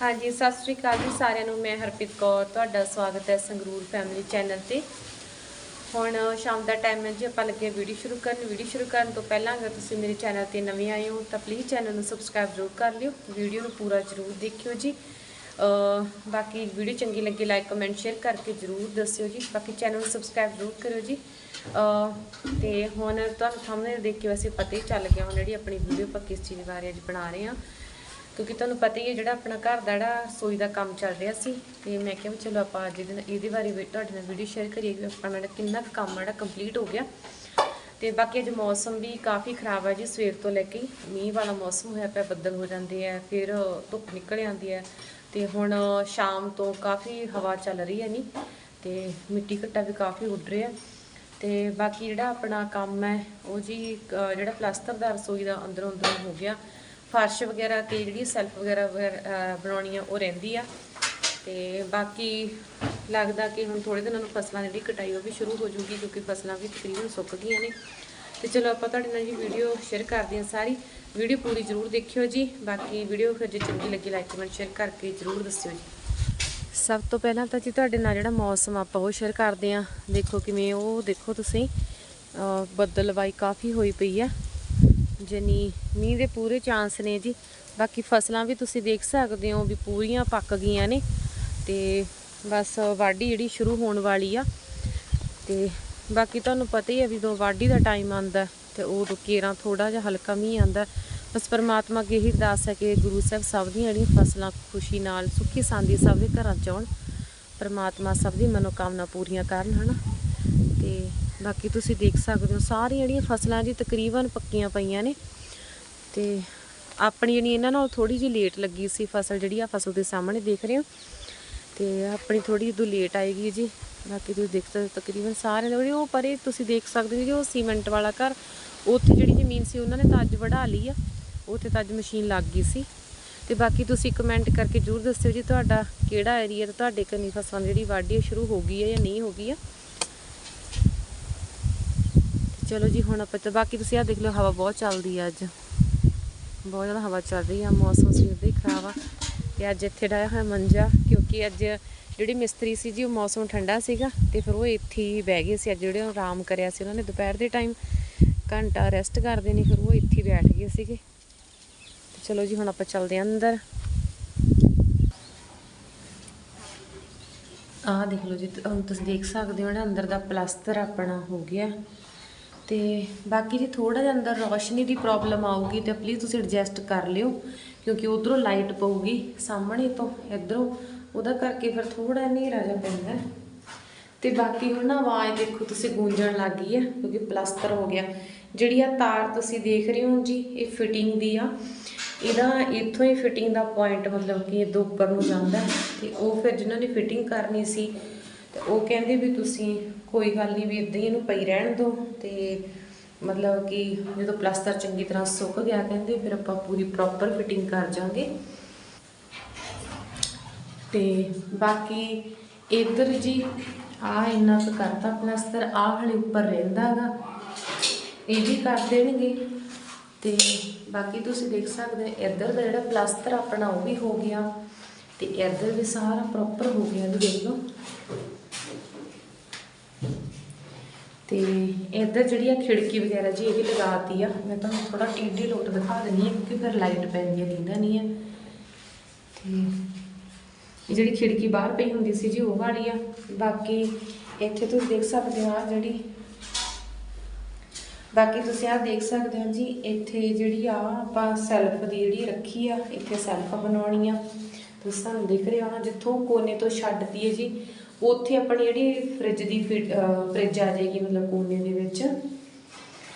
ਹਾਂਜੀ, ਸਤਿ ਸ੍ਰੀ ਅਕਾਲ ਜੀ ਸਾਰਿਆਂ ਨੂੰ। ਮੈਂ ਹਰਪ੍ਰੀਤ ਕੌਰ, ਤੁਹਾਡਾ ਸਵਾਗਤ ਹੈ ਸੰਗਰੂਰ ਫੈਮਿਲੀ ਚੈਨਲ ਤੇ। ਹੁਣ ਸ਼ਾਮ ਦਾ ਟਾਈਮ ਹੈ ਜੀ, ਆਪਾਂ ਲੱਗੇ ਵੀਡੀਓ ਸ਼ੁਰੂ ਕਰਨ। ਵੀਡੀਓ ਸ਼ੁਰੂ ਕਰਨ ਤੋਂ ਪਹਿਲਾਂ ਅਗਰ ਤੁਸੀਂ ਮੇਰੇ ਚੈਨਲ ਤੇ ਨਵੇਂ ਆਏ ਹੋ, ਤਾਂ ਪਲੀਜ਼ ਚੈਨਲ ਨੂੰ ਸਬਸਕ੍ਰਾਈਬ ਜ਼ਰੂਰ ਕਰ ਲਿਓ। ਵੀਡੀਓ ਨੂੰ ਪੂਰਾ ਜ਼ਰੂਰ ਦੇਖਿਓ ਜੀ। ਬਾਕੀ ਵੀਡੀਓ ਚੰਗੀ ਲੱਗੇ ਲਾਈਕ ਕਮੈਂਟ ਸ਼ੇਅਰ ਕਰਕੇ ਜ਼ਰੂਰ ਦੱਸਿਓ ਜੀ। ਬਾਕੀ ਚੈਨਲ ਨੂੰ ਸਬਸਕ੍ਰਾਈਬ ਜ਼ਰੂਰ ਕਰਿਓ ਜੀ। ਅਹ, ਤੇ ਹੁਣ ਤੁਹਾਨੂੰ ਸਾਹਮਣੇ ਦੇਖ ਕੇ ਵੈਸੇ ਪਤਾ ਹੀ ਚੱਲ ਗਿਆ ਹੁਣ ਜਿਹੜੀ ਆਪਣੀ ਵੀਡੀਓ ਆਪਾਂ ਕਿਸ ਚੀਜ਼ ਬਾਰੇ ਅੱਜ ਬਣਾ ਰਹੇ ਹਾਂ। ਕਿਉਂਕਿ ਤੁਹਾਨੂੰ ਪਤਾ ਹੀ ਹੈ ਜਿਹੜਾ ਆਪਣਾ ਘਰ ਦਾ ਜਿਹੜਾ ਰਸੋਈ ਦਾ ਕੰਮ ਚੱਲ ਰਿਹਾ ਸੀ, ਤੇ ਮੈਂ ਕਿਹਾ ਵੀ ਚਲੋ ਆਪਾਂ ਅੱਜ ਇਹਦੇ ਇਹਦੇ ਬਾਰੇ ਵੀ ਤੁਹਾਡੇ ਨਾਲ ਵੀਡੀਓ ਸ਼ੇਅਰ ਕਰੀਏ ਕਿ ਆਪਣਾ ਕਿੰਨਾ ਕੁ ਕੰਮ ਆ ਜਿਹੜਾ ਕੰਪਲੀਟ ਹੋ ਗਿਆ। ਤੇ ਬਾਕੀ ਅੱਜ ਮੌਸਮ ਵੀ ਕਾਫੀ ਖਰਾਬ ਹੈ ਜੀ, ਸਵੇਰ ਤੋਂ ਲੈ ਕੇ ਮੀਂਹ ਵਾਲਾ ਮੌਸਮ ਹੋਇਆ ਪਿਆ, ਬੱਦਲ ਹੋ ਜਾਂਦੇ ਆ, ਫਿਰ ਧੁੱਪ ਨਿਕਲ ਆਉਂਦੀ ਹੈ ਤੇ ਹੁਣ ਸ਼ਾਮ ਤੋਂ ਕਾਫੀ ਹਵਾ ਚੱਲ ਰਹੀ ਹੈ ਨਹੀਂ ਤੇ ਮਿੱਟੀ ਘੱਟਾ ਵੀ ਕਾਫੀ ਉੱਡ ਰਿਹਾ ਤੇ ਬਾਕੀ ਜਿਹੜਾ ਆਪਣਾ ਕੰਮ ਹੈ, ਉਹ ਜੀ ਜਿਹੜਾ ਪਲਾਸਟਰ ਦਾ ਰਸੋਈ ਦਾ ਅੰਦਰੋਂ ਅੰਦਰੋਂ ਹੋ ਗਿਆ ਫਰਸ਼ ਵਗੈਰਾ ਤੇ ਜਿਹੜੀ ਸੈਲਫ ਵਗੈਰਾ ਵਗੈਰਾ, ਬਣਾਉਣੀ ਆ ਉਹ ਰਹਿੰਦੀ ਆ। ਤੇ ਬਾਕੀ ਲੱਗਦਾ ਕਿ ਹੁਣ ਥੋੜੇ ਦਿਨਾਂ ਨੂੰ ਫਸਲਾਂ ਦੀ ਜਿਹੜੀ ਕਟਾਈ ਉਹ ਵੀ ਸ਼ੁਰੂ ਹੋ ਜੂਗੀ ਕਿਉਂਕਿ ਫਸਲਾਂ ਵੀ ਤਕਰੀਬਨ ਸੁੱਕ ਗਈਆਂ ਨੇ। ਤੇ ਚਲੋ ਆਪਾਂ ਤੁਹਾਡੇ ਨਾਲ ਜੀ ਵੀਡੀਓ ਸ਼ੇਅਰ ਕਰਦੇ ਹਾਂ ਸਾਰੀ। ਵੀਡੀਓ ਪੂਰੀ ਜ਼ਰੂਰ ਦੇਖਿਓ ਜੀ। ਬਾਕੀ ਵੀਡੀਓ ਫਿਰ ਜੇ ਚੰਗੀ ਲੱਗੀ ਲਾਈਕ ਕਮੈਂਟ ਸ਼ੇਅਰ ਕਰਕੇ ਜ਼ਰੂਰ ਦੱਸਿਓ ਜੀ। ਸਭ ਤੋਂ ਪਹਿਲਾਂ ਤਾਂ ਜੀ ਤੁਹਾਡੇ ਨਾਲ ਜਿਹੜਾ ਮੌਸਮ ਆਪਾਂ ਉਹ ਸ਼ੇਅਰ ਕਰਦੇ ਹਾਂ। ਦੇਖੋ ਕਿਵੇਂ ਉਹ ਦੇਖੋ ਤੁਸੀਂ। ਅਹ ਬੱਦਲਵਾਈ ਕਾਫੀ ਹੋਈ ਪਈ ਆ। ਜਨੀ ਮੀਂਹ ਦੇ ਪੂਰੇ ਚਾਂਸ ਨੇ ਜੀ। ਬਾਕੀ ਫਸਲਾਂ ਵੀ ਤੁਸੀਂ ਦੇਖ ਸਕਦੇ ਹੋ ਵੀ ਪੂਰੀਆਂ ਪੱਕ ਗਈਆਂ ਨੇ। ਤੇ ਬਸ ਵਾਢੀ ਜਿਹੜੀ ਸ਼ੁਰੂ ਹੋਣ ਵਾਲੀ ਆ। ਤੇ ਬਾਕੀ ਤੁਹਾਨੂੰ ਪਤਾ ਹੀ ਆ ਵੀ ਜਦੋਂ ਵਾਢੀ ਦਾ ਟਾਈਮ ਆਂਦਾ ਤੇ ਉਹ ਕੇਰਾਂ ਥੋੜਾ ਜਿਹਾ ਹਲਕਾ ਮੀਂਹ ਆਂਦਾ ਬਸ ਪਰਮਾਤਮਾ ਅੱਗੇ ਇਹੀ ਅਰਦਾਸ ਹੈ ਕਿ ਗੁਰੂ ਸਾਹਿਬ ਸਭ ਦੀਆਂ ਜਿਹੜੀਆਂ ਫਸਲਾਂ ਖੁਸ਼ੀ ਨਾਲ, ਸੁੱਖੀ ਸਾਂਦੀ ਸਭ ਦੇ ਘਰਾਂ ਚ ਆਉਣ। ਪਰਮਾਤਮਾ ਸਭ ਦੀ ਮਨੋਕਾਮਨਾ ਪੂਰੀਆਂ ਕਰਨ, ਹਨਾ? ਤੇ ਬਾਕੀ ਤੁਸੀਂ ਦੇਖ ਸਕਦੇ ਹੋ, ਸਾਰੀਆਂ ਜਿਹੜੀਆਂ ਫਸਲਾਂ ਜੀ ਤਕਰੀਬਨ ਪੱਕੀਆਂ ਪਈਆਂ ਨੇ। ਤੇ ਆਪਣੀ ਜਿਹੜੀ ਇਹਨਾਂ ਨਾਲ ਥੋੜੀ ਜਿਹੀ ਲੇਟ ਲੱਗੀ ਸੀ ਫਸਲ ਜਿਹੜੀ ਆ, ਫਸਲ ਦੇ ਸਾਹਮਣੇ ਦੇਖ ਰਹੇ ਹੋ। ਤੇ ਆਪਣੀ ਥੋੜੀ ਜਿਹੀ ਲੇਟ ਆਏਗੀ ਜੀ। ਬਾਕੀ ਤੁਸੀਂ ਦੇਖ ਸਕਦੇ ਤਕਰੀਬਨ ਸਾਰੇ ਜਿਹੜੇ ਉਹ ਪਰੇ ਤੁਸੀਂ ਦੇਖ ਸਕਦੇ ਹੋ ਜੀ, ਉਹ ਸੀਮੈਂਟ ਵਾਲਾ ਘਰ, ਉੱਥੇ ਜਿਹੜੀ ਜ਼ਮੀਨ ਸੀ ਉਹਨਾਂ ਨੇ ਤਾਂ ਅੱਜ ਵਢਾ ਲਈ ਆ। ਉੱਥੇ ਤਾਂ ਅੱਜ ਮਸ਼ੀਨ ਲੱਗ ਗਈ ਸੀ। ਤੇ ਬਾਕੀ ਤੁਸੀਂ ਕਮੈਂਟ ਕਰਕੇ ਜਰੂਰ ਦੱਸਿਓ ਜੀ, ਤੁਹਾਡਾ ਕਿਹੜਾ ਏਰੀਆ ਤੇ ਤੁਹਾਡੇ ਕੰਨੀ ਫਸਲਾਂ ਦੀ ਜਿਹੜੀ ਵਾਢੀ ਆ, ਸ਼ੁਰੂ ਹੋ ਗਈ ਹੈ ਜਾਂ ਨਹੀਂ ਹੋ ਗਈ ਆ। ਚਲੋ ਜੀ, ਹੁਣ ਆਪਾਂ ਤੇ ਬਾਕੀ ਤੁਸੀਂ ਆ ਦੇਖ ਲਓ, ਹਵਾ ਬਹੁਤ ਚੱਲਦੀ ਆ ਅੱਜ। ਬਹੁਤ ਜ਼ਿਆਦਾ ਹਵਾ ਚੱਲ ਰਹੀ ਆ, ਮੌਸਮ ਸਵੇਰ ਦਾ ਹੀ ਖਰਾਬ ਆ। ਤੇ ਅੱਜ ਇੱਥੇ ਡਾਇਆ ਹੋਇਆ ਮੰਜਾ, ਕਿਉਂਕਿ ਅੱਜ ਜਿਹੜੀ ਮਿਸਤਰੀ ਸੀ ਜੀ, ਉਹ ਮੌਸਮ ਠੰਡਾ ਸੀਗਾ, ਤੇ ਫਿਰ ਉਹ ਇੱਥੇ ਹੀ ਬਹਿ ਗਏ ਸੀ। ਅੱਜ ਜਿਹੜੇ ਆਰਾਮ ਕਰਿਆ ਸੀ, ਉਹਨਾਂ ਨੇ ਦੁਪਹਿਰ ਦੇ ਟਾਈਮ ਘੰਟਾ ਰੈਸਟ ਕਰਦੇ ਨੇ, ਫਿਰ ਉਹ ਇੱਥੇ ਬੈਠ ਗਏ ਸੀਗੇ। ਤੇ ਚਲੋ ਜੀ, ਹੁਣ ਆਪਾਂ ਚੱਲਦੇ ਆਂ ਅੰਦਰ। ਆਹ ਦੇਖ ਲਓ ਜੀ ਹੁਣ ਤੁਸੀਂ ਦੇਖ ਸਕਦੇ ਹੋ ਨਾ, ਅੰਦਰ ਦਾ ਪਲਾਸਟਰ ਆਪਣਾ ਹੋ ਗਿਆ। ਤੇ ਬਾਕੀ ਜੇ ਥੋੜਾ ਜਿਹਾ ਅੰਦਰ ਰੋਸ਼ਨੀ ਦੀ ਪ੍ਰੋਬਲਮ ਆਊਗੀ ਤਾਂ ਪਲੀਜ਼ ਤੁਸੀਂ ਐਡਜਸਟ ਕਰ ਲਿਓ, ਕਿਉਂਕਿ ਉਧਰੋਂ ਲਾਈਟ ਪਊਗੀ, ਸਾਹਮਣੇ ਤੋਂ ਇਧਰੋਂ, ਉਹਦਾ ਕਰਕੇ ਫਿਰ ਥੋੜਾ ਹਨੇਰਾ ਜਿਹਾ ਪੈਂਦਾ ਹੈ। ਤੇ ਬਾਕੀ ਹੁਣ ਨਾ ਆਵਾਜ਼ ਦੇਖੋ ਤੁਸੀਂ ਗੂੰਜਣ ਲੱਗ ਗਈ ਹੈ ਕਿਉਂਕਿ ਪਲਾਸਟਰ ਹੋ ਗਿਆ ਜਿਹੜੀ ਆ ਤਾਰ ਤੁਸੀਂ ਦੇਖ ਰਹੇ ਹੋ ਜੀ, ਇਹ ਫਿਟਿੰਗ ਦੀ ਆ, ਇਹਦਾ ਇੱਥੋਂ ਹੀ ਫਿਟਿੰਗ ਦਾ ਪੁਆਇੰਟ ਮਤਲਬ ਕਿ ਇਹ ਉੱਪਰ ਨੂੰ ਜਾਂਦਾ ਹੈ ਤੇ ਉਹ ਫਿਰ ਜਿਨ੍ਹਾਂ ਨੇ ਫਿਟਿੰਗ ਕਰਨੀ ਸੀ, ਤੇ ਉਹ ਕਹਿੰਦੇ ਵੀ ਤੁਸੀਂ ਕੋਈ ਗੱਲ ਨਹੀਂ ਵੀ ਇਦਾਂ ਹੀ ਇਹਨੂੰ ਪਈ ਰਹਿਣ ਦਿਓ ਤੇ ਮਤਲਬ ਕਿ ਜਦੋਂ ਪਲਾਸਟਰ ਚੰਗੀ ਤਰ੍ਹਾਂ ਸੁੱਕ ਗਿਆ ਕਹਿੰਦੇ ਫਿਰ ਆਪਾਂ ਪੂਰੀ ਪ੍ਰੋਪਰ ਫਿਟਿੰਗ ਕਰ ਜਾਾਂਗੇ ਤੇ ਬਾਕੀ ਇਧਰ ਜੀ ਆ ਇੰਨਾ ਕੁ ਕਰਤਾ ਪਲਾਸਟਰ, ਆ ਹਲੇ ਉੱਪਰ ਰਹਿੰਦਾਗਾ ਇਹ ਵੀ ਕਰ ਦੇਣਗੇ। ਤੇ ਬਾਕੀ ਤੁਸੀਂ ਦੇਖ ਸਕਦੇ ਹੋ, ਇੱਧਰ ਦਾ ਜਿਹੜਾ ਪਲਾਸਟਰ ਆਪਣਾ ਉਹ ਵੀ ਹੋ ਗਿਆ ਤੇ ਇੱਧਰ ਵੀ ਸਾਰਾ ਪ੍ਰੋਪਰ ਹੋ ਗਿਆ। ਇਹ ਦੇਖ ਲਓ। ਤੇ ਇੱਧਰ ਜਿਹੜੀ ਆ ਖਿੜਕੀ ਵਗੈਰਾ ਜੀ ਇਹ ਵੀ ਲਗਾਤੀ ਆ। ਮੈਂ ਤੁਹਾਨੂੰ ਥੋੜਾ ਟੀਡੀ ਲੋਟ ਦਿਖਾ ਦਿੰਦੀ ਹਾਂ ਕਿਉਂਕਿ ਫਿਰ ਲਾਈਟ ਪੈਂਦੀ ਹੈ ਦਿੰਦਾ ਨਹੀਂ ਹੈ ਤੇ ਇਹ ਜਿਹੜੀ ਖਿੜਕੀ ਬਾਹਰ ਪਈ ਹੁੰਦੀ ਸੀ ਜੀ, ਉਹ ਵਾਲੀ ਆ। ਬਾਕੀ ਇੱਥੇ ਤੁਸੀਂ ਦੇਖ ਸਕਦੇ ਹੋ ਆ ਜਿਹੜੀ ਬਾਕੀ ਤੁਸੀਂ ਆ ਦੇਖ ਸਕਦੇ ਹੋ ਜੀ, ਇੱਥੇ ਜਿਹੜੀ ਆ ਆਪਾਂ ਸੈਲਫ ਦੀ ਜਿਹੜੀ ਰੱਖੀ ਆ, ਇੱਥੇ ਸੈਲਫ ਬਣਾਉਣੀ ਆ। ਤੁਸੀਂ ਸਾਨੂੰ ਦਿਖ ਰਿਹਾ ਹੋਣਾ ਜਿੱਥੋਂ ਕੋਨੇ ਤੋਂ ਛੱਡਦੀ ਹੈ ਜੀ ਉੱਥੇ ਆਪਣੀ ਜਿਹੜੀ ਫ੍ਰਿਜ ਦੀ ਫ੍ਰਿਜ ਆ ਜਾਏਗੀ ਮਤਲਬ ਕੋਨੇ ਦੇ ਵਿੱਚ।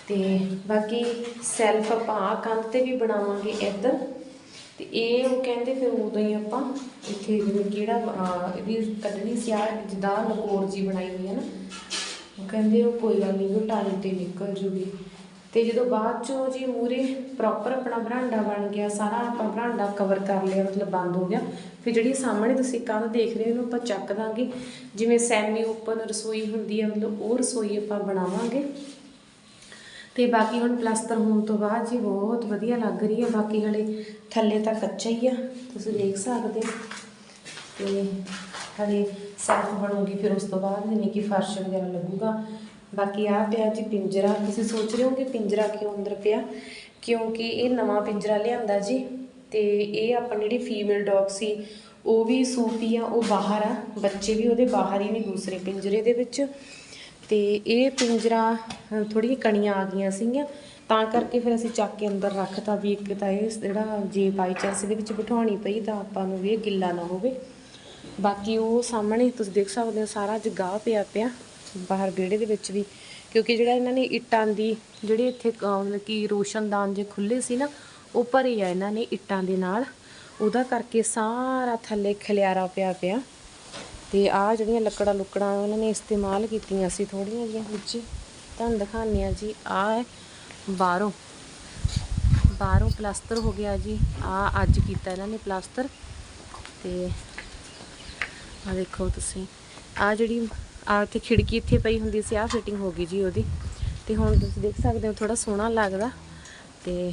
ਤੇ ਬਾਕੀ ਸੈਲਫ ਆਪਾਂ ਆਹ ਕੰਧ ਤੇ ਵੀ ਬਣਾਵਾਂਗੇ ਇੱਧਰ। ਤੇ ਇਹ ਉਹ ਕਹਿੰਦੇ ਫਿਰ ਉਦੋਂ ਹੀ ਆਪਾਂ ਇੱਥੇ ਜਿਵੇਂ ਕਿਹੜਾ ਇਹਦੀ ਕੱਢਣੀ ਸੀ ਆ ਜਿੱਦਾਂ ਲਕੋਰ ਜੀ ਬਣਾਈ ਹੋਈ ਹੈ ਨਾ। ਉਹ ਕਹਿੰਦੇ ਉਹ ਕੋਈ ਗੱਲ ਨਹੀਂ, ਉਹ ਟਾਲੀ ਤੇ ਨਿਕਲ ਜੂਗੀ। ਤੇ ਜਦੋਂ ਬਾਅਦ ਚੋਂ ਜੀ ਮੂਰੇ ਪ੍ਰੋਪਰ ਆਪਣਾ ਬਰਾਂਡਾ ਬਣ ਗਿਆ, ਸਾਰਾ ਆਪਾਂ ਬਰਾਂਡਾ ਕਵਰ ਕਰ ਲਿਆ, ਮਤਲਬ ਬੰਦ ਹੋ ਗਿਆ। ਫਿਰ ਜਿਹੜੀ ਸਾਹਮਣੇ ਤੁਸੀਂ ਕੰਧ ਦੇਖ ਰਹੇ ਹੋ, ਇਹਨੂੰ ਆਪਾਂ ਚੱਕ ਦਾਂਗੇ। ਜਿਵੇਂ ਸੈਮੀ ਓਪਨ ਰਸੋਈ ਹੁੰਦੀ ਹੈ, ਮਤਲਬ ਉਹ ਰਸੋਈ ਆਪਾਂ ਬਣਾਵਾਂਗੇ। ਤੇ ਬਾਕੀ ਹੁਣ ਪਲਾਸਟਰ ਹੋਣ ਤੋਂ ਬਾਅਦ ਜੀ ਬਹੁਤ ਵਧੀਆ ਲੱਗ ਰਹੀ ਹੈ। ਬਾਕੀ ਹਲੇ ਥੱਲੇ ਤਾਂ ਕੱਚਾ ਹੀ ਆ, ਤੁਸੀਂ ਦੇਖ ਸਕਦੇ ਹੋ। ਤੇ ਹਲੇ ਸਾਫ਼ ਬਣੂਗੀ, ਫਿਰ ਉਸ ਤੋਂ ਬਾਅਦ ਯਾਨੀ ਕਿ ਫਰਸ਼ ਵਗੈਰਾ ਲੱਗੂਗਾ। ਬਾਕੀ ਆ ਪਿਆ ਜੀ ਪਿੰਜਰਾ। ਤੁਸੀਂ ਸੋਚ ਰਹੇ ਹੋਗੇ ਪਿੰਜਰਾ ਕਿਉਂ ਅੰਦਰ ਪਿਆ? ਕਿਉਂਕਿ ਇਹ ਨਵਾਂ ਪਿੰਜਰਾ ਲਿਆਂਦਾ ਜੀ ਤੇ ਇਹ ਆਪਣੀ ਜਿਹੜੀ ਫੀਮੇਲ ਡੌਗ ਸੀ, ਉਹ ਵੀ ਸੂਪੀ ਆ, ਉਹ ਬਾਹਰ ਆ। ਬੱਚੇ ਵੀ ਉਹਦੇ ਬਾਹਰ ਹੀ ਨੇ ਦੂਸਰੇ ਪਿੰਜਰੇ ਦੇ ਵਿੱਚ। ਤੇ ਇਹ ਪਿੰਜਰਾ ਥੋੜੀ ਕਣੀਆਂ ਆ ਗਈਆਂ ਸੀਗੀਆਂ। ਤਾਂ ਕਰਕੇ ਫਿਰ ਅਸੀਂ ਚੱਕ ਕੇ ਅੰਦਰ ਰੱਖਤਾ ਵੀ ਇੱਕ ਤਾਂ ਇਹ ਜਿਹੜਾ ਜੇ ਬਾਈ ਚਾਂਸ ਇਹਦੇ ਵਿੱਚ ਬਿਠਾਉਣੀ ਪਈ ਤਾਂ ਆਪਾਂ ਨੂੰ ਵੀ ਇਹ ਗਿੱਲਾ ਨਾ ਹੋਵੇ। ਬਾਕੀ ਉਹ ਸਾਹਮਣੇ ਤੁਸੀਂ ਦੇਖ ਸਕਦੇ ਹੋ, ਸਾਰਾ ਜਗਾਹ ਪਿਆ ਪਿਆ। ਬਾਹਰ ਵਿਹੜੇ ਦੇ ਵਿੱਚ ਵੀ, ਕਿਉਂਕਿ ਜਿਹੜਾ ਇਹਨਾਂ ਨੇ ਇੱਟਾਂ ਦੀ, ਜਿਹੜੀ ਇੱਥੇ, ਅਹ, ਮਤਲਬ ਕਿ ਰੋਸ਼ਨਦਾਨ ਜੇ ਖੁੱਲੇ ਸੀ ਨਾ, ਉਹ ਭਰੇ ਆ ਇਹਨਾਂ ਨੇ ਇੱਟਾਂ ਦੇ ਨਾਲ। ਉਹਦਾ ਕਰਕੇ ਸਾਰਾ ਥੱਲੇ ਖਲਿਆਰਾ ਪਿਆ ਪਿਆ। ਤੇ ਆ ਜਿਹੜੀਆਂ ਲੱਕੜਾਂ ਲੁੱਕੜਾਂ ਉਹਨਾਂ ਨੇ ਇਸਤੇਮਾਲ ਕੀਤੀਆਂ ਸੀ ਥੋੜੀਆਂ ਜਿਹੀਆਂ ਵਿੱਚ ਤੁਹਾਨੂੰ ਦਿਖਾਉਂਦੇ ਆ ਜੀ ਆ ਹੈ ਬਾਹਰੋਂ। ਬਾਹਰੋਂ ਪਲਾਸਟਰ ਹੋ ਗਿਆ ਜੀ। ਆ ਅੱਜ ਕੀਤਾ ਇਹਨਾਂ ਨੇ ਪਲਾਸਟਰ। ਤੇ ਆ ਦੇਖੋ ਤੁਸੀਂ ਆ ਜਿਹੜੀ ਆ ਇੱਥੇ ਖਿੜਕੀ ਇੱਥੇ ਪਈ ਹੁੰਦੀ ਸੀ ਆ ਫਿਟਿੰਗ ਹੋ ਗਈ ਜੀ ਉਹਦੀ। ਤੇ ਹੁਣ ਤੁਸੀਂ ਦੇਖ ਸਕਦੇ ਹੋ ਥੋੜਾ ਸੋਹਣਾ ਲੱਗਦਾ। ਤੇ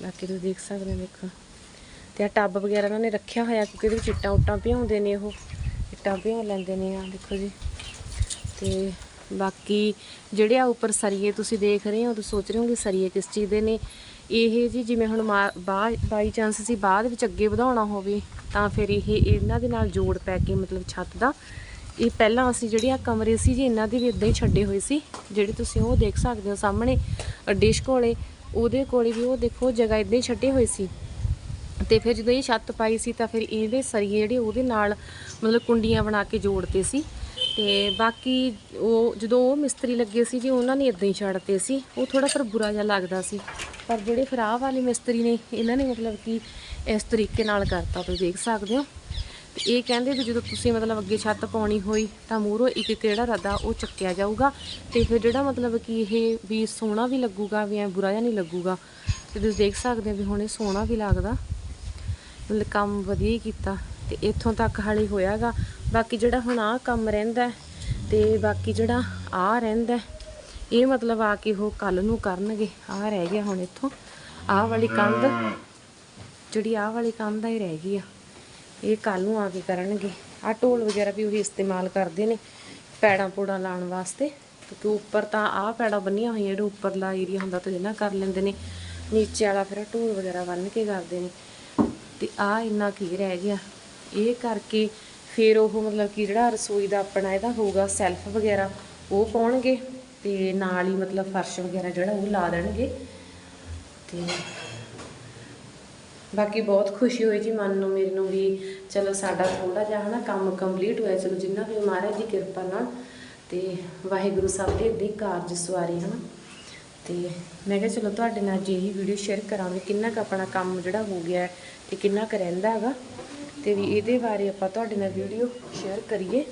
ਬਾਕੀ ਤੁਸੀਂ ਦੇਖ ਸਕਦੇ ਹੋ, ਦੇਖੋ। ਤੇ ਆ ਟੱਬ ਵਗੈਰਾ ਇਹਨਾਂ ਨੇ ਰੱਖਿਆ ਹੋਇਆ, ਕਿਉਂਕਿ ਇਹਦੇ ਵਿੱਚ ਇੱਟਾਂ ਉੱਟਾਂ ਭਿਉਂਦੇ ਨੇ ਉਹ। ਇੱਟਾਂ ਭਿਉਂ ਲੈਂਦੇ ਨੇ ਆ, ਦੇਖੋ ਜੀ। ਤੇ ਬਾਕੀ ਜਿਹੜੇ ਆ ਉੱਪਰ ਸਰੀਏ ਤੁਸੀਂ ਦੇਖ ਰਹੇ ਹੋ, ਤੁਸੀਂ ਸੋਚ ਰਹੇ ਹੋਗੇ ਸਰੀਏ ਕਿਸ ਚੀਜ਼ ਦੇ ਨੇ। ਇਹ ਜੀ ਜਿਵੇਂ ਹੁਣ ਬਾਈ ਚਾਂਸ ਅਸੀਂ ਬਾਅਦ ਵਿੱਚ ਅੱਗੇ ਵਧਾਉਣਾ ਹੋਵੇ, ਤਾਂ ਫਿਰ ਇਹ ਇਹਨਾਂ ਦੇ ਨਾਲ ਜੋੜ ਪੈ ਕੇ ਮਤਲਬ ਛੱਤ ਦਾ ਇਹ ਪਹਿਲਾਂ ਅਸੀਂ ਜਿਹੜੀਆਂ ਕਮਰੇ ਸੀ ਜੀ, ਇਹਨਾਂ ਦੇ ਵੀ ਇਦਾਂ ਹੀ ਛੱਡੇ ਹੋਏ ਸੀ। ਜਿਹੜੇ ਤੁਸੀਂ ਉਹ ਦੇਖ ਸਕਦੇ ਹੋ ਸਾਹਮਣੇ ਡਿਸ਼ ਕੋਲੇ, ਉਹਦੇ ਕੋਲੇ ਵੀ ਉਹ ਦੇਖੋ, ਜਗ੍ਹਾ ਇਦਾਂ ਹੀ ਛੱਡੇ ਹੋਏ ਸੀ। ਤੇ ਫਿਰ ਜਦੋਂ ਇਹ ਛੱਤ ਪਾਈ ਸੀ ਤਾਂ ਫਿਰ ਇਹਦੇ ਸਰੀਏ ਜਿਹੜੇ ਉਹਦੇ ਨਾਲ ਮਤਲਬ ਕੁੰਡੀਆਂ ਬਣਾ ਕੇ ਜੋੜਤੇ ਸੀ। ਤੇ ਬਾਕੀ ਉਹ ਜਦੋਂ ਉਹ ਮਿਸਤਰੀ ਲੱਗੇ ਸੀ ਜੀ, ਉਹਨਾਂ ਨੇ ਇਦਾਂ ਹੀ ਛੱਡਤੇ ਸੀ। ਉਹ ਥੋੜਾ ਫਿਰ ਬੁਰਾ ਜਿਹਾ ਲੱਗਦਾ ਸੀ। ਪਰ ਜਿਹੜੇ ਫਿਰ ਆਹ ਵਾਲੇ ਮਿਸਤਰੀ ਨੇ, ਇਹਨਾਂ ਨੇ ਮਤਲਬ ਕਿ ਇਸ ਤਰੀਕੇ ਨਾਲ ਕਰਤਾ, ਤੁਸੀਂ ਦੇਖ ਸਕਦੇ ਹੋ। ਤੇ ਇਹ ਕਹਿੰਦੇ ਵੀ ਜਦੋਂ ਤੁਸੀਂ ਮਤਲਬ ਅੱਗੇ ਛੱਤ ਪਾਉਣੀ ਹੋਈ ਤਾਂ ਮੂਹਰੋਂ ਇੱਕ ਇੱਕ ਜਿਹੜਾ ਰੱਦਾ ਉਹ ਚੱਕਿਆ ਜਾਊਗਾ ਤੇ ਫਿਰ ਜਿਹੜਾ ਮਤਲਬ ਕਿ ਇਹ ਵੀ ਸੋਹਣਾ ਵੀ ਲੱਗੂਗਾ ਵੀ ਐ ਬੁਰਾ ਜਿਹਾ ਨਹੀਂ ਲੱਗੂਗਾ ਤੇ ਤੁਸੀਂ ਦੇਖ ਸਕਦੇ ਹੋ ਵੀ ਹੁਣ ਇਹ ਸੋਹਣਾ ਵੀ ਲੱਗਦਾ। ਮਤਲਬ ਕੰਮ ਵਧੀਆ ਹੀ ਕੀਤਾ ਤੇ ਇੱਥੋਂ ਤੱਕ ਹਾਲੇ ਹੋਇਆਗਾ। ਬਾਕੀ ਜਿਹੜਾ ਹੁਣ ਆਹ ਕੰਮ ਰਹਿੰਦਾ ਹੈ, ਤੇ ਬਾਕੀ ਜਿਹੜਾ ਆਹ ਰਹਿੰਦਾ ਇਹ ਮਤਲਬ ਆ ਕੇ ਉਹ ਕੱਲ ਨੂੰ ਕਰਨਗੇ। ਆਹ ਰਹਿ ਗਿਆ ਹੁਣ ਇੱਥੋਂ। ਆਹ ਵਾਲੀ ਕੰਧ ਜਿਹੜੀ ਆਹ ਵਾਲੀ ਕੰਧ ਆ ਇਹ ਰਹਿ ਗਈ ਆ। ਇਹ ਕੱਲ ਨੂੰ ਆ ਕੇ ਕਰਨਗੇ। ਆਹ ਢੋਲ ਵਗੈਰਾ ਵੀ ਉਹੀ ਇਸਤੇਮਾਲ ਕਰਦੇ ਨੇ ਪੈੜਾਂ ਪੂੜਾਂ ਲਾਉਣ ਵਾਸਤੇ। ਕਿਉਂਕਿ ਉੱਪਰ ਤਾਂ ਆਹ ਪੈੜਾਂ ਬੰਨੀਆਂ ਹੋਈਆਂ, ਜਿਹੜਾ ਉੱਪਰਲਾ ਏਰੀਆ ਹੁੰਦਾ ਤਾਂ ਇਹਨਾਂ ਕਰ ਲੈਂਦੇ ਨੇ। ਨੀਚੇ ਵਾਲਾ ਫਿਰ ਢੋਲ ਵਗੈਰਾ ਬੰਨ ਕੇ ਕਰਦੇ ਨੇ। ਤੇ ਆ ਇੰਨਾ ਕੀ ਰਹਿ ਗਿਆ। ਇਹ ਕਰਕੇ ਫਿਰ ਉਹ ਮਤਲਬ ਕਿ ਜਿਹੜਾ ਰਸੋਈ ਦਾ ਆਪਣਾ ਇਹਦਾ ਹੋਊਗਾ ਸੈਲਫ ਵਗੈਰਾ, ਉਹ ਪਾਉਣਗੇ ਤੇ ਨਾਲ ਹੀ ਮਤਲਬ ਫਰਸ਼ ਵਗੈਰਾ ਜਿਹੜਾ ਉਹ ਲਾ ਦੇਣਗੇ। ਤੇ ਬਾਕੀ ਬਹੁਤ ਖੁਸ਼ੀ ਹੋਈ ਜੀ ਮਨ ਨੂੰ, ਮੇਰੇ ਨੂੰ ਵੀ ਚਲੋ ਸਾਡਾ ਥੋੜਾ ਜਿਹਾ ਹਨਾ ਕੰਮ ਕੰਪਲੀਟ ਹੋਇਆ, ਚਲੋ ਜਿੰਨਾ ਵੀ ਮਹਾਰਾਜ ਦੀ ਕਿਰਪਾ ਨਾਲ। ਤੇ ਵਾਹਿਗੁਰੂ ਸਾਹਿਬ ਦੇ ਅੱਗੇ ਕਾਰਜ ਸਵਾਰੇ ਹਨਾ। ਤੇ ਮੈਂ ਕਿਹਾ ਚਲੋ ਤੁਹਾਡੇ ਨਾਲ ਜੀ ਇਹ ਵੀਡੀਓ ਸ਼ੇਅਰ ਕਰਾਂਗੇ, ਕਿੰਨਾ ਕੁ ਆਪਣਾ ਕੰਮ ਜਿਹੜਾ ਹੋ ਗਿਆ ਹੈ ਤੇ ਕਿੰਨਾ ਕੁ ਰਹਿੰਦਾ ਹੈਗਾ। ਤੇ ਵੀ ਇਹਦੇ ਬਾਰੇ ਆਪਾਂ ਤੁਹਾਡੇ ਨਾਲ ਵੀਡੀਓ ਸ਼ੇਅਰ ਕਰੀਏ।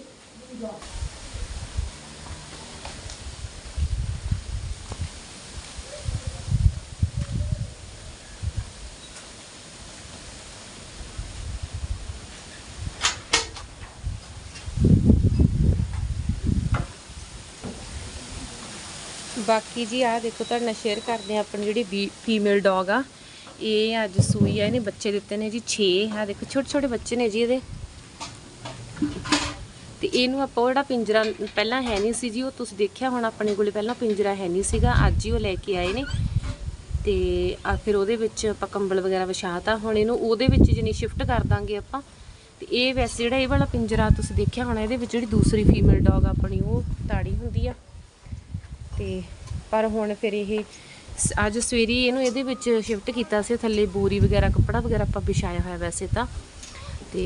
ਬਾਕੀ ਜੀ, ਆਹ ਦੇਖੋ ਤੁਹਾਡੇ ਨਾਲ ਸ਼ੇਅਰ ਕਰਦੇ ਆ ਆਪਣੀ ਜਿਹੜੀ ਫੀਮੇਲ ਡੌਗ ਆ। ਇਹ ਅੱਜ ਸੂਈ ਆ, ਇਹਨੇ ਬੱਚੇ ਦਿੱਤੇ ਨੇ ਜੀ 6 ਆ ਦੇਖੋ, ਛੋਟੇ ਛੋਟੇ ਬੱਚੇ ਨੇ ਜੀ ਇਹਦੇ। ਤੇ ਇਹਨੂੰ ਆਪਾਂ ਜਿਹੜਾ ਪਿੰਜਰਾ ਪਹਿਲਾਂ ਹੈ ਨਹੀਂ ਸੀ ਜੀ, ਉਹ ਤੁਸੀਂ ਦੇਖਿਆ ਹੁਣ ਆਪਣੇ ਕੋਲੇ ਪਹਿਲਾਂ ਪਿੰਜਰਾ ਹੈ ਨਹੀਂ ਸੀਗਾ। ਅੱਜ ਹੀ ਉਹ ਲੈ ਕੇ ਆਏ ਨੇ। ਤੇ ਆ ਫਿਰ ਉਹਦੇ ਵਿੱਚ ਆਪਾਂ ਕੰਬਲ ਵਗੈਰਾ ਵਿਛਾਤਾ। ਹੁਣ ਇਹਨੂੰ ਉਹਦੇ ਵਿੱਚ ਜਨੀ ਸ਼ਿਫਟ ਕਰ ਦਾਂਗੇ ਆਪਾਂ। ਤੇ ਇਹ ਵੈਸੇ ਜਿਹੜਾ ਇਹ ਵਾਲਾ ਪਿੰਜਰਾ ਤੁਸੀਂ ਦੇਖਿਆ ਹੋਣਾ, ਇਹਦੇ ਵਿੱਚ ਜਿਹੜੀ ਦੂਸਰੀ ਫੀਮੇਲ ਡੌਗ ਆਪਣੀ, ਉਹ ਤਾੜੀ ਹੁੰਦੀ ਆ। ਤੇ ਪਰ ਹੁਣ ਫਿਰ ਇਹ ਅੱਜ ਸਵੇਰੀ ਇਹਨੂੰ ਇਹਦੇ ਵਿੱਚ ਸ਼ਿਫਟ ਕੀਤਾ ਸੀ, ਥੱਲੇ ਬੋਰੀ ਵਗੈਰਾ, ਕੱਪੜਾ ਵਗੈਰਾ ਆਪਾਂ ਵਿਛਾਇਆ ਹੋਇਆ ਵੈਸੇ ਤਾਂ। ਤੇ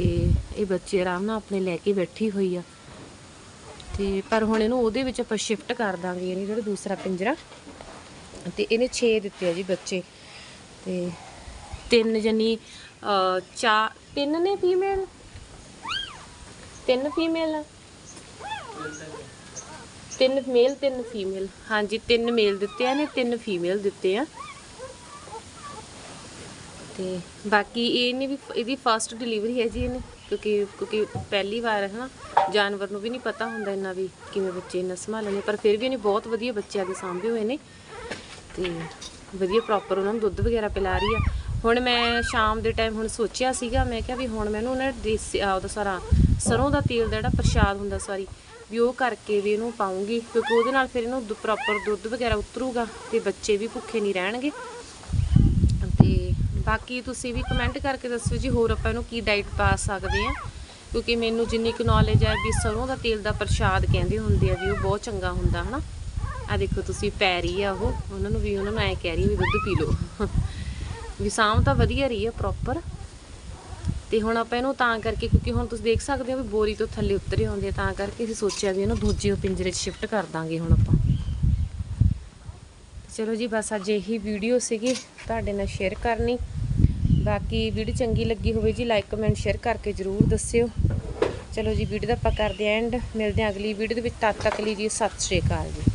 ਇਹ ਬੱਚੇ ਆਰਾਮ ਨਾਲ ਆਪਣੇ ਲੈ ਕੇ ਬੈਠੀ ਹੋਈ ਆ। ਤੇ ਪਰ ਹੁਣ ਇਹਨੂੰ ਉਹਦੇ ਵਿੱਚ ਆਪਾਂ ਸ਼ਿਫਟ ਕਰ ਦਾਂਗੇ, ਇਹਨੇ ਜਿਹੜਾ ਦੂਸਰਾ ਪਿੰਜਰਾ। ਤੇ ਇਹਨੇ 6 ਦਿੱਤੇ ਆ ਜੀ ਬੱਚੇ। ਤੇ ਤਿੰਨ ਜਨੀ ਚਾ ਤਿੰਨ ਨੇ ਫੀਮੇਲ ਤਿੰਨ ਫੀਮੇਲ ਤਿੰਨ ਮੇਲ ਤਿੰਨ ਫੀਮੇਲ ਹਾਂਜੀ, ਤਿੰਨ ਮੇਲ ਦਿੱਤੇ ਆ ਨੇ, ਤਿੰਨ ਫੀਮੇਲ ਦਿੱਤੇ ਆ। ਤੇ ਬਾਕੀ ਇਹਨੇ ਵੀ ਇਹਦੀ ਫਸਟ ਡਿਲੀਵਰੀ ਹੈ ਜੀ ਇਹਨੇ, ਕਿਉਂਕਿ ਕਿਉਂਕਿ ਪਹਿਲੀ ਵਾਰ ਹੈ ਨਾ ਜਾਨਵਰ ਨੂੰ ਵੀ ਨਹੀਂ ਪਤਾ ਹੁੰਦਾ ਇੰਨਾ ਵੀ ਕਿਵੇਂ ਬੱਚੇ ਇਹਨਾਂ ਸੰਭਾਲਣੇ ਪਰ ਫਿਰ ਵੀ ਇਹਨੇ ਬਹੁਤ ਵਧੀਆ ਬੱਚਿਆਂ ਦੇ ਸਾਂਭੇ ਹੋਏ ਨੇ। ਤੇ ਵਧੀਆ ਪ੍ਰੋਪਰ ਉਹਨਾਂ ਨੂੰ ਦੁੱਧ ਵਗੈਰਾ ਪਿਲਾ ਰਹੀ ਆ। ਹੁਣ ਮੈਂ ਸ਼ਾਮ ਦੇ ਟਾਈਮ ਹੁਣ ਸੋਚਿਆ ਸੀਗਾ, ਮੈਂ ਕਿਹਾ ਵੀ ਹੁਣ ਮੈਨੂੰ ਉਹਨਾਂ ਦੇਸੀ ਉਹਦਾ ਸਾਰਾ ਸਰੋਂ ਦਾ ਤੇਲ ਦਾ ਜਿਹੜਾ ਪ੍ਰਸ਼ਾਦ ਹੁੰਦਾ ਸਾਰੀ ਵੀ ਉਹ ਕਰਕੇ ਵੀ ਇਹਨੂੰ ਪਾਉਂਗੀ, ਕਿਉਂਕਿ ਉਹਦੇ ਨਾਲ ਫਿਰ ਇਹਨੂੰ ਪ੍ਰੋਪਰ ਦੁੱਧ ਵਗੈਰਾ ਉਤਰੂਗਾ ਤੇ ਬੱਚੇ ਵੀ ਭੁੱਖੇ ਨਹੀਂ ਰਹਿਣਗੇ। ਤੇ ਬਾਕੀ ਤੁਸੀਂ ਵੀ ਕਮੈਂਟ ਕਰਕੇ ਦੱਸਿਓ ਜੀ, ਹੋਰ ਆਪਾਂ ਇਹਨੂੰ ਕੀ ਡਾਈਟ ਪਾ ਸਕਦੇ ਆ ਕਿਉਂਕਿ ਮੈਨੂੰ ਜਿੰਨੀ ਕੁ ਨੌਲੇਜ ਹੈ ਵੀ ਸਰੋਂ ਦਾ ਤੇਲ ਦਾ ਪ੍ਰਸ਼ਾਦ ਕਹਿੰਦੇ ਹੁੰਦੇ ਆ ਵੀ ਉਹ ਬਹੁਤ ਚੰਗਾ ਹੁੰਦਾ, ਹਨਾ? ਆ ਦੇਖੋ ਤੁਸੀਂ ਪੈ ਰਹੀ ਆ ਉਹ, ਉਹਨਾਂ ਨੂੰ ਵੀ ਉਹਨਾਂ ਨੂੰ ਐ ਕਹਿ ਰਹੀ ਵੀ ਦੁੱਧ ਪੀ ਲਓ। ਵੀ ਸਾਮ ਤਾਂ ਵਧੀਆ ਰਹੀ ਆ ਪ੍ਰੋਪਰ ਤੇ ਹੁਣ ਆਪਾਂ ਇਹਨੂੰ ਤਾਂ ਕਰਕੇ, ਕਿਉਂਕਿ ਹੁਣ ਤੁਸੀਂ ਦੇਖ ਸਕਦੇ ਹੋ ਵੀ ਬੋਰੀ ਤੋਂ ਥੱਲੇ ਉਤਰੇ ਹੁੰਦੇ ਆ, ਤਾਂ ਕਰਕੇ ਅਸੀਂ ਸੋਚਿਆ ਵੀ ਇਹਨੂੰ ਦੂਜੇ ਪਿੰਜਰੇ 'ਚ ਸ਼ਿਫਟ ਕਰ ਦਾਂਗੇ ਹੁਣ ਆਪਾਂ। ਚਲੋ ਜੀ, ਬਸ ਅੱਜ ਇਹੀ ਵੀਡੀਓ ਸੀਗੀ, ਤੁਹਾਡੇ ਨਾਲ ਸ਼ੇਅਰ ਕਰਨੀ। ਬਾਕੀ ਵੀਡੀਓ ਚੰਗੀ ਲੱਗੀ ਹੋਵੇ ਜੀ ਲਾਈਕ ਕਮੈਂਟ ਸ਼ੇਅਰ ਕਰਕੇ ਜਰੂਰ ਦੱਸਿਓ। ਚਲੋ ਜੀ ਵੀਡੀਓ ਦਾ ਆਪਾਂ ਕਰਦੇ ਐਂਡ ਮਿਲਦੇ ਹਾਂ ਅਗਲੀ ਵੀਡੀਓ ਦੇ ਵਿੱਚ, ਤਦ ਤੱਕ ਲਈ ਜੀ, ਸਤਿ ਸ਼੍ਰੀ ਅਕਾਲ ਜੀ।